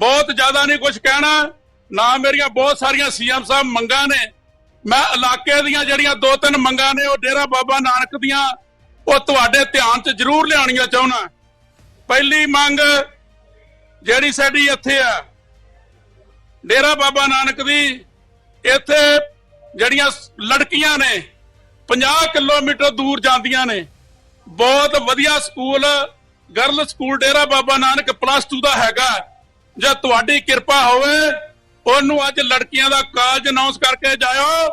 ਬਹੁਤ ਜ਼ਿਆਦਾ ਨਹੀਂ ਕੁਝ ਕਹਿਣਾ। ਨਾ ਮੇਰੀਆਂ ਬਹੁਤ ਸਾਰੀਆਂ ਸੀਐਮ ਸਾਹਿਬ ਮੰਗਾਂ ਨੇ। ਮੈਂ ਇਲਾਕੇ ਦੀਆਂ ਜਿਹੜੀਆਂ ਦੋ ਤਿੰਨ ਮੰਗਾਂ ਨੇ, ਉਹ ਡੇਰਾ ਬਾਬਾ ਨਾਨਕ ਦੀਆਂ, ਉਹ ਤੁਹਾਡੇ ਧਿਆਨ 'ਚ ਜ਼ਰੂਰ ਲਿਆਉਣੀਆਂ ਚਾਹੁੰਦਾ। ਪਹਿਲੀ ਮੰਗ ਜਿਹੜੀ ਸਾਡੀ ਇੱਥੇ ਆ, ਡੇਰਾ ਬਾਬਾ ਨਾਨਕ ਦੀ, ਇੱਥੇ ਜਿਹੜੀਆਂ ਲੜਕੀਆਂ ਨੇ 50 ਕਿਲੋਮੀਟਰ ਦੂਰ ਜਾਂਦੀਆਂ ਨੇ। ਬਹੁਤ ਵਧੀਆ school, girl school Dera Baba Nanak plus 2 ਦਾ ਹੈਗਾ। ਜੇ ਤੁਹਾਡੀ ਕਿਰਪਾ ਹੋਵੇ, ਉਹਨੂੰ ਅੱਜ ਲੜਕੀਆਂ ਦਾ ਕਾਲਜ ਅਨਾਉਂਸ ਕਰਕੇ ਜਾਇਓ।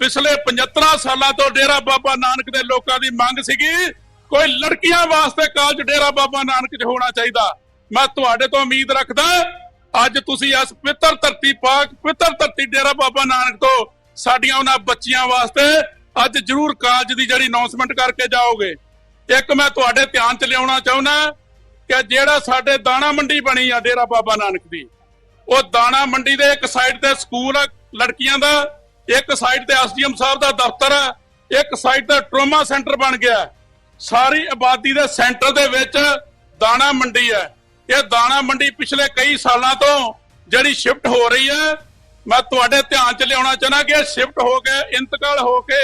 ਪਿਛਲੇ 75 ਸਾਲਾਂ ਤੋਂ ਡੇਰਾ ਬਾਬਾ ਨਾਨਕ ਦੇ ਲੋਕਾਂ ਦੀ ਮੰਗ ਸੀਗੀ, ਕੋਈ ਲੜਕੀਆਂ ਵਾਸਤੇ ਕਾਲਜ ਡੇਰਾ ਬਾਬਾ ਨਾਨਕ 'ਚ ਹੋਣਾ ਚਾਹੀਦਾ। ਮੈਂ ਤੁਹਾਡੇ ਤੋਂ ਉਮੀਦ ਰੱਖਦਾ, ਅੱਜ ਤੁਸੀਂ ਇਸ ਪਿੱਤਰ ਧਰਤੀ ਪਾਕ ਪਵਿੱਤਰ ਧਰਤੀ ਡੇਰਾ ਬਾਬਾ ਨਾਨਕ ਤੋਂ ਸਾਡੀਆਂ ਉਹਨਾਂ ਬੱਚੀਆਂ ਵਾਸਤੇ ਅੱਜ ਜ਼ਰੂਰ ਕਾਲਜ ਦੀ ਜਿਹੜੀ ਅਨਾਉਂਸਮੈਂਟ ਕਰਕੇ ਜਾਓਗੇ। ਇੱਕ ਮੈਂ ਤੁਹਾਡੇ ਧਿਆਨ 'ਚ ਲਿਆਉਣਾ ਚਾਹੁੰਦਾ ਕਿ ਜਿਹੜਾ ਸਾਡੇ ਦਾਣਾ ਮੰਡੀ ਬਣੀ ਆ ਡੇਰਾ ਬਾਬਾ ਨਾਨਕ ਦੀ, ਉਹ ਦਾਣਾ ਮੰਡੀ ਦੇ ਇੱਕ ਸਾਈਡ ਤੇ ਸਕੂਲ ਆ ਲੜਕੀਆਂ ਦਾ, ਇੱਕ ਸਾਈਡ ਤੇ ਐਸਡੀਐਮ ਸਾਹਿਬ ਦਾ ਦਫ਼ਤਰ ਆ, ਇੱਕ ਸਾਈਡ ਤੇ ਟਰੋਮਾ ਸੈਂਟਰ ਬਣ ਗਿਆ। ਸਾਰੀ ਆਬਾਦੀ ਦੇ ਸੈਂਟਰ ਦੇ ਵਿੱਚ ਦਾਣਾ ਮੰਡੀ ਹੈ ਇਹ ਦਾਣਾ ਮੰਡੀ ਪਿਛਲੇ ਕਈ ਸਾਲਾਂ ਤੋਂ ਜਿਹੜੀ ਸ਼ਿਫਟ ਹੋ ਰਹੀ ਹੈ ਮੈਂ ਤੁਹਾਡੇ ਧਿਆਨ 'ਚ ਲਿਆਉਣਾ ਚਾਹਨਾ ਕਿ ਇਹ ਸ਼ਿਫਟ ਹੋ ਕੇ, ਇੰਤਕਾਲ ਹੋ ਕੇ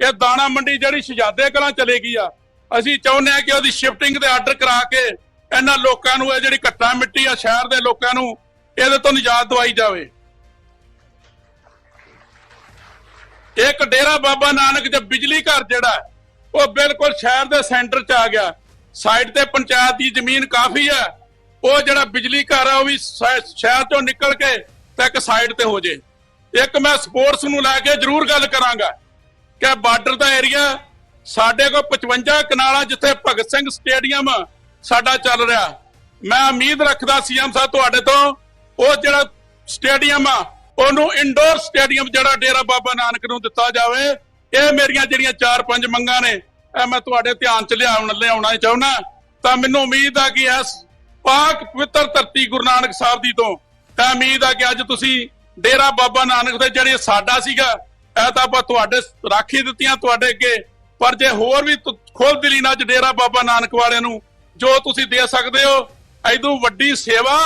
ਇਹ ਦਾਣਾ ਮੰਡੀ ਜਿਹੜੀ ਸ਼ਜਾਦੇ ਕਲਾਂ ਚਲੇ ਗਈ ਆ। ਅਸੀਂ ਚਾਹੁੰਦੇ ਹਾਂ ਕਿ ਉਹਦੀ ਸ਼ਿਫਟਿੰਗ ਦੇ ਆਰਡਰ ਕਰਾ ਕੇ ਇਹਨਾਂ ਲੋਕਾਂ ਨੂੰ ਇਹ ਜਿਹੜੀ ਘੱਟਾ ਮਿੱਟੀ ਆ ਸ਼ਹਿਰ ਦੇ ਲੋਕਾਂ ਨੂੰ, ਇਹਦੇ ਤੋਂ ਨਿਜਾਤ ਦਵਾਈ ਜਾਵੇ। ਇੱਕ ਡੇਰਾ ਬਾਬਾ ਨਾਨਕ ਦੇ ਬਿਜਲੀ ਘਰ ਜਿਹੜਾ, ਉਹ ਬਿਲਕੁਲ ਸ਼ਹਿਰ ਦੇ ਸੈਂਟਰ 'ਚ ਆ ਗਿਆ। ਸਾਈਡ ਤੇ ਪੰਚਾਇਤ ਦੀ ਜ਼ਮੀਨ ਕਾਫੀ ਹੈ ਉਹ ਜਿਹੜਾ ਬਿਜਲੀ ਘਰ ਆ, ਉਹ ਵੀ ਸ਼ਹਿਰ ਤੋਂ ਨਿਕਲ ਕੇ ਤਾਂ ਇੱਕ ਸਾਈਡ ਤੇ ਹੋ ਜੇ। ਇੱਕ ਮੈਂ ਸਪੋਰਟਸ ਨੂੰ ਲੈ ਕੇ ਜ਼ਰੂਰ ਗੱਲ ਕਰਾਂਗਾ ਕਿ ਬਾਰਡਰ ਦਾ ਏਰੀਆ ਸਾਡੇ ਕੋਲ 55 ਕਨਾਲਾਂ ਜਿੱਥੇ ਭਗਤ ਸਿੰਘ ਸਟੇਡੀਅਮ ਸਾਡਾ ਚੱਲ ਰਿਹਾ। ਮੈਂ ਉਮੀਦ ਰੱਖਦਾ ਸੀਐਮ ਸਾਹਿਬ ਤੁਹਾਡੇ ਤੋਂ, ਉਹ ਜਿਹੜਾ ਸਟੇਡੀਅਮ ਆ, ਉਹਨੂੰ ਇੰਡੋਰ ਸਟੇਡੀਅਮ ਜਿਹੜਾ ਡੇਰਾ ਬਾਬਾ ਨਾਨਕ ਨੂੰ ਦਿੱਤਾ ਜਾਵੇ, ਇਹ ਮੇਰੀਆਂ ਜਿਹੜੀਆਂ ਚਾਰ ਪੰਜ ਮੰਗਾਂ ਨੇ, ਇਹ ਮੈਂ ਤੁਹਾਡੇ ਧਿਆਨ ਚ ਲਿਆਉਣ ਲਿਆਉਣਾ ਚਾਹੁੰਦਾ। ਤਾਂ ਮੈਨੂੰ ਉਮੀਦ ਆ ਕਿ ਇਸ ਪਾਕ ਪਵਿੱਤਰ ਧਰਤੀ ਗੁਰੂ ਨਾਨਕ ਸਾਹਿਬ ਦੀ ਤੋਂ, ਤਾਂ ਉਮੀਦ ਆ ਕਿ ਅੱਜ ਤੁਸੀਂ ਡੇਰਾ ਬਾਬਾ ਨਾਨਕ ਦੇ ਜਿਹੜੇ ਸਾਡਾ ਸੀਗਾ, ਇਹ ਤਾਂ ਆਪਾਂ ਤੁਹਾਡੇ ਰਾਖੀ ਦਿੱਤੀਆਂ ਤੁਹਾਡੇ ਅੱਗੇ। ਪਰ ਜੇ ਹੋਰ ਵੀ ਖੁੱਲ ਦਿਲੀ ਨਾਲ ਅੱਜ ਡੇਰਾ ਬਾਬਾ ਨਾਨਕ ਵਾਲਿਆਂ ਨੂੰ ਜੋ ਤੁਸੀਂ ਦੇ ਸਕਦੇ ਹੋ ਐਦੋਂ ਵੱਡੀ ਸੇਵਾ।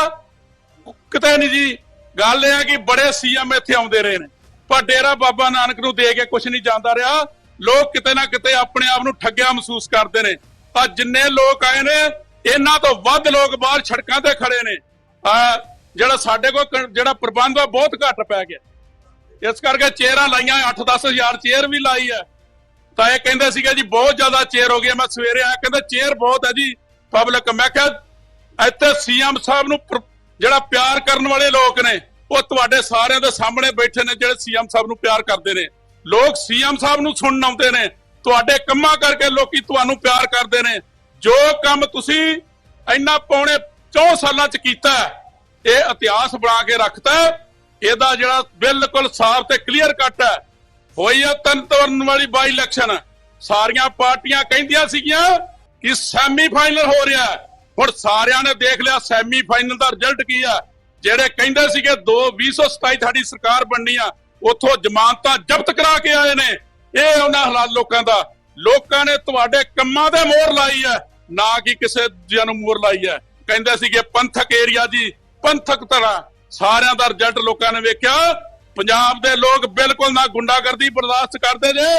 ਕਿਤੇ ਨਹੀਂ ਜੀ, ਗੱਲ ਇਹ ਹੈ ਕਿ ਬੜੇ ਸੀਐਮ ਇੱਥੇ ਆਉਂਦੇ ਰਹੇ ਨੇ। ਪਰ ਡੇਰਾ ਬਾਬਾ ਨਾਨਕ ਨੂੰ ਦੇ ਕੇ ਕੁਝ ਨਹੀਂ ਜਾਂਦਾ ਰਿਹਾ। ਲੋਕ ਕਿਤੇ ਨਾ ਕਿਤੇ ਆਪਣੇ ਆਪ ਨੂੰ ਠੱਗਿਆ ਮਹਿਸੂਸ ਕਰਦੇ ਨੇ। ਤਾਂ ਜਿੰਨੇ ਲੋਕ ਆਏ ਨੇ, ਇਹਨਾਂ ਤੋਂ ਵੱਧ ਲੋਕ ਬਾਹਰ ਸੜਕਾਂ ਤੇ ਖੜੇ ਨੇ। ਆ ਜਿਹੜਾ ਸਾਡੇ ਕੋਲ ਜਿਹੜਾ ਪ੍ਰਬੰਧ ਆ, ਬਹੁਤ ਘੱਟ ਪੈ ਗਿਆ। ਇਸ ਕਰਕੇ ਚੇਅਰਾਂ ਲਾਈਆਂ 8-10 ਹਜ਼ਾਰ ਚੇਅਰ ਵੀ ਲਾਈ ਹੈ। ਤਾਂ ਇਹ ਕਹਿੰਦੇ ਸੀਗੇ ਜੀ, ਬਹੁਤ ਜ਼ਿਆਦਾ ਚੇਅਰ ਹੋ ਗਿਆ ਮੈਂ ਸਵੇਰੇ ਆਇਆ, ਕਹਿੰਦਾ ਚੇਅਰ ਬਹੁਤ ਹੈ ਜੀ। ਪਬਲਿਕ, ਮੈਂ ਕਿਹਾ ਇੱਥੇ ਸੀਐਮ ਸਾਹਿਬ ਨੂੰ ਜਿਹੜਾ ਪਿਆਰ ਕਰਨ ਵਾਲੇ ਲੋਕ ਨੇ, ਉਹ ਤੁਹਾਡੇ ਸਾਰਿਆਂ ਦੇ ਸਾਹਮਣੇ ਬੈਠੇ ਨੇ ਜਿਹੜੇ ਸੀਐਮ ਸਾਹਿਬ ਨੂੰ ਪਿਆਰ ਕਰਦੇ ਨੇ। ਲੋਕ ਸੀਐਮ ਸਾਹਿਬ ਨੂੰ ਸੁਣਨ ਆਉਂਦੇ ਨੇ, ਤੁਹਾਡੇ ਕੰਮਾਂ ਕਰਕੇ ਲੋਕੀ ਤੁਹਾਨੂੰ ਪਿਆਰ ਕਰਦੇ ਨੇ। ਜੋ ਕੰਮ ਤੁਸੀਂ ਇੰਨਾ ਪੌਣੇ 4 ਸਾਲਾਂ ਚ ਕੀਤਾ, ਇਹ ਇਤਿਹਾਸ ਬਣਾ ਕੇ ਰੱਖਤਾ ਇਹਦਾ ਜਿਹੜਾ ਬਿਲਕੁਲ ਸਾਫ਼ ਤੇ ਕਲੀਅਰ ਕੱਟ ਹੈ। ਹੋਈ ਆ ਤਨ ਤਰਨ ਵਾਲੀ ਬਾਈ ਇਲੈਕਸ਼ਨ ਸਾਰੀਆਂ ਪਾਰਟੀਆਂ ਕਹਿੰਦੀਆਂ ਸੀਗੀਆਂ ਕਿ ਸੈਮੀ ਫਾਈਨਲ ਹੋ ਰਿਹਾ ਹੈ। ਹੁਣ ਸਾਰਿਆਂ ਨੇ ਦੇਖ ਲਿਆ ਸੈਮੀ ਫਾਈਨਲ ਦਾ ਰਿਜ਼ਲਟ ਕੀ ਆ? ਜਿਹੜੇ ਕਹਿੰਦੇ ਸੀਗੇ 2 2027 ਸਾਡੀ ਸਰਕਾਰ ਬਣਨੀ ਆ, ਉੱਥੋਂ ਜ਼ਮਾਨਤਾਂ ਜ਼ਬਤ ਕਰਾ ਕੇ ਆਏ ਨੇ। ਇਹ ਉਹਨਾਂ ਹਾਲਾਤ ਲੋਕਾਂ ਦਾ। ਲੋਕਾਂ ਨੇ ਤੁਹਾਡੇ ਕੰਮਾਂ ਦੇ ਮੋਹਰ ਲਾਈ ਹੈ, ਨਾ ਕਿ ਕਿਸੇ ਦੂਜਿਆਂ ਨੂੰ ਮੋਹਰ ਲਾਈ ਹੈ। ਕਹਿੰਦੇ ਸੀਗੇ, ਪੰਥਕ ਏਰੀਆ ਜੀ, ਪੰਥਕ ਤਰ੍ਹਾਂ ਸਾਰਿਆਂ ਦਾ ਰਿਜ਼ਲਟ ਲੋਕਾਂ ਨੇ ਵੇਖਿਆ। ਪੰਜਾਬ ਦੇ ਲੋਕ ਬਿਲਕੁਲ ਨਾ ਗੁੰਡਾਗਰਦੀ ਬਰਦਾਸ਼ਤ ਕਰਦੇ ਜੇ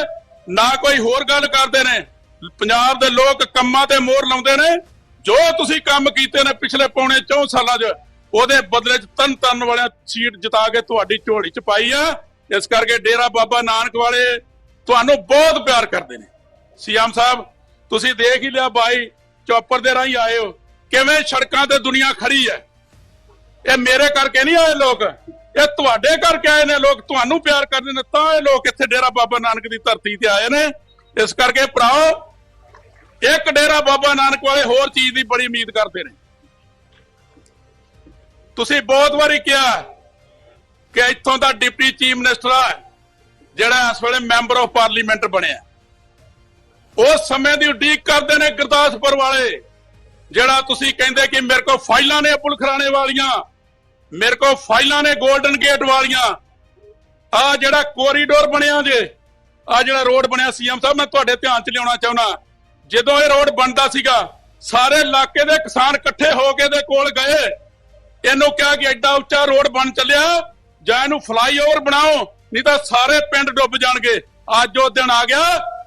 ਨਾ ਕੋਈ ਹੋਰ ਗੱਲ ਕਰਦੇ ਨੇ। ਪੰਜਾਬ ਦੇ ਲੋਕ ਕੰਮਾਂ ਤੇ ਮੋਹਰ ਲਾਉਂਦੇ ਨੇ। ਜੋ ਤੁਸੀਂ ਕੰਮ ਕੀਤੇ ਨੇ ਪਿਛਲੇ ਪੌਣੇ 4 ਸਾਲਾਂ 'ਚ, ਉਹਦੇ ਬਦਲੇ 'ਚ ਤਨ ਤਨ ਵਾਲਿਆਂ ਸੀਟ ਜਿਤਾ ਕੇ ਤੁਹਾਡੀ ਝੋਲੀ 'ਚ ਪਾਈ ਆ। ਇਸ ਕਰਕੇ ਡੇਰਾ ਬਾਬਾ ਨਾਨਕ ਵਾਲੇ ਤੁਹਾਨੂੰ ਬਹੁਤ ਪਿਆਰ ਕਰਦੇ ਨੇ। ਸੀਐਮ ਸਾਹਿਬ, ਤੁਸੀਂ ਦੇਖ ਹੀ ਲਿਆ ਬਾਈ, ਚੌਪਰ ਦੇ ਰਾਹੀਂ ਆਏ ਹੋ। ਕਿਵੇਂ ਸੜਕਾਂ ਤੇ ਦੁਨੀਆ ਖੜੀ ਹੈ। ਇਹ ਮੇਰੇ ਕਰਕੇ ਨਹੀਂ ਆਏ ਲੋਕ। ਇਹ ਤੁਹਾਡੇ ਕਰਕੇ ਆਏ ਨੇ ਲੋਕ। ਤੁਹਾਨੂੰ ਪਿਆਰ ਕਰਦੇ ਨੇ ਤਾਂ ਇਹ ਲੋਕ ਇੱਥੇ ਡੇਰਾ ਬਾਬਾ ਨਾਨਕ ਦੀ ਧਰਤੀ ਤੇ ਆਏ ਨੇ। ਇਸ ਕਰਕੇ ਭਰਾਓ ਇੱਕ ਡੇਰਾ ਬਾਬਾ ਨਾਨਕ ਵਾਲੇ ਹੋਰ ਚੀਜ਼ ਦੀ ਬੜੀ ਉਮੀਦ ਕਰਦੇ ਨੇ। ਤੁਸੀਂ ਬਹੁਤ ਵਾਰੀ ਕਿਹਾ ਕਿ ਇੱਥੋਂ ਦਾ ਡਿਪਟੀ ਚੀਫ ਮਿਨਿਸਟਰ ਆ, ਜਿਹੜਾ ਇਸ ਵੇਲੇ ਮੈਂਬਰ ਆਫ ਪਾਰਲੀਮੈਂਟ ਬਣਿਆ। ਉਸ ਸਮੇਂ ਦੀ ਉਡੀਕ ਕਰਦੇ ਨੇ ਗੁਰਦਾਸਪੁਰ ਵਾਲੇ, ਜਿਹੜਾ ਤੁਸੀਂ ਕਹਿੰਦੇ ਕਿ ਮੇਰੇ ਕੋਲ ਫਾਈਲਾਂ ਨੇ ਪੁਲ ਖਰਾਣੇ ਵਾਲੀਆਂ, ਮੇਰੇ ਕੋਲ ਫਾਈਲਾਂ ਨੇ 골ਡਨ ਗੇਟ ਵਾਲੀਆਂ। ਆ ਜਿਹੜਾ ਕੋਰੀਡੋਰ ਬਣਿਆ ਜੇ ਆ ਜਿਹੜਾ ਰੋਡ ਬਣਿਆ ਸੀਐਮ ਸਾਹਿਬ, ਮੈਂ ਤੁਹਾਡੇ ਧਿਆਨ ਚ ਲਿਆਉਣਾ ਚਾਹੁੰਦਾ। ਜਦੋਂ ਇਹ ਰੋਡ ਬਣਦਾ ਸੀਗਾ, ਸਾਰੇ ਇਲਾਕੇ ਦੇ ਕਿਸਾਨ ਇਕੱਠੇ ਹੋ ਕੇ ਦੇ ਕੋਲ ਗਏ। ਇਹਨੂੰ ਕਿਹਾ ਕਿ ਐਡਾ ਉੱਚਾ ਰੋਡ ਬਣ ਚੱਲਿਆ, ਜਾਂ ਇਹਨੂੰ ਫਲਾਈਓਵਰ ਬਣਾਓ, ਨਹੀਂ ਤਾਂ ਸਾਰੇ ਪਿੰਡ ਡੁੱਬ ਜਾਣਗੇ। ਅੱਜ ਉਹ ਦਿਨ ਆ ਗਿਆ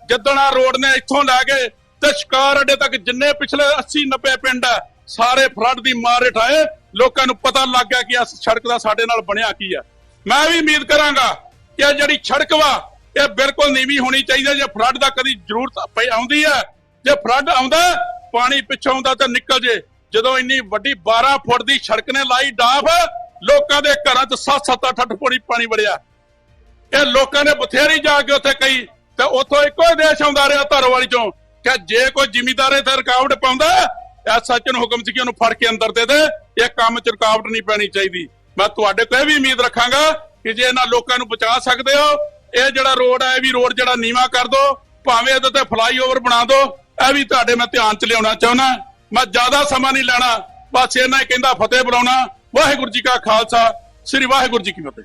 ਜਿੱਦਣ ਆ ਰੋਡ ਨੇ ਇੱਥੋਂ ਲੈ ਕੇ ਤੇ ਸ਼ਿਕਾਰ ਅੱਡੇ ਤੱਕ ਜਿੰਨੇ ਪਿਛਲੇ 80 90 ਪਿੰਡ ਆ, ਸਾਰੇ ਫਲੱਡ ਦੀ ਮਾਰ ਹੇਠਾਏ। ਲੋਕਾਂ ਨੂੰ ਪਤਾ ਲੱਗ ਗਿਆ ਕਿ ਇਸ ਸੜਕ ਦਾ ਸਾਡੇ ਨਾਲ ਬਣਿਆ ਕੀ ਆ। ਮੈਂ ਵੀ ਉਮੀਦ ਕਰਾਂਗਾ ਕਿ ਇਹ ਜਿਹੜੀ ਸੜਕ ਵਾ, ਇਹ ਬਿਲਕੁਲ ਨੀਵੀਂ ਹੋਣੀ ਚਾਹੀਦੀ ਹੈ ਜੇ ਫਲੱਡ ਦਾ ਕਦੀ ਜ਼ਰੂਰਤ ਪਈ ਆਉਂਦੀ ਹੈ ਜੇ ਫਲੱਡ ਆਉਂਦਾ, ਪਾਣੀ ਪਿੱਛੋਂ ਆਉਂਦਾ ਤਾਂ ਨਿਕਲ ਜੇ। ਜਦੋਂ ਇੰਨੀ ਵੱਡੀ 12 ਫੁੱਟ ਦੀ ਸੜਕ ਨੇ ਲਾਈ ਡਾਫ, ਲੋਕਾਂ ਦੇ ਘਰਾਂ 'ਚ 7-7 8 ਫੁੱਟ ਪਾਣੀ ਵੜਿਆ। ਇਹ ਲੋਕਾਂ ਨੇ ਬਥੇਰੀ ਜਾ ਕੇ ਉੱਥੇ ਕਹੀ, ਤੇ ਉੱਥੋਂ ਇੱਕੋ ਹੀ ਦੇਸ਼ ਆਉਂਦਾ ਰਿਹਾ ਧਰੋਵਾਲੀ ਚੋਂ, ਕਿ ਜੇ ਕੋਈ ਜ਼ਿਮੀਦਾਰੇ ਤੇ ਰੁਕਾਵਟ ਪਾਉਂਦਾ ਐਸਐਚ ਨੂੰ ਹੁਕਮ ਸੀ ਕਿ ਉਹਨੂੰ ਫੜ ਕੇ ਅੰਦਰ ਦੇ ਦੇ, ਇਹ ਕੰਮ 'ਚ ਰੁਕਾਵਟ ਨਹੀਂ ਪੈਣੀ ਚਾਹੀਦੀ। ਮੈਂ ਤੁਹਾਡੇ ਕੋਲ ਇਹ ਵੀ ਉਮੀਦ ਰੱਖਾਂਗਾ ਕਿ ਜੇ ਇਹਨਾਂ ਲੋਕਾਂ ਨੂੰ ਬਚਾ ਸਕਦੇ ਹੋ, ਇਹ ਜਿਹੜਾ ਰੋਡ ਹੈ ਇਹ ਵੀ ਰੋਡ ਜਿਹੜਾ ਨੀਵਾ ਕਰ ਦੋ, ਭਾਵੇਂ ਇਹਦੇ ਤੇ ਫਲਾਈਓਵਰ ਬਣਾ ਦਿਓ ਇਹ ਵੀ ਤੁਹਾਡੇ ਮੈਂ ਧਿਆਨ 'ਚ ਲਿਆਉਣਾ ਚਾਹੁੰਦਾ, ਮੈਂ ਜ਼ਿਆਦਾ ਸਮਾਂ ਨਹੀਂ ਲੈਣਾ, ਬਸ ਇਹਨਾਂ ਹੀ ਕਹਿੰਦਾ ਫਤਿਹ ਬੁਲਾਉਣਾ। ਵਾਹਿਗੁਰੂ ਜੀ ਕਾ ਖਾਲਸਾ, ਸ੍ਰੀ ਵਾਹਿਗੁਰੂ ਜੀ ਕੀ ਫਤਿਹ।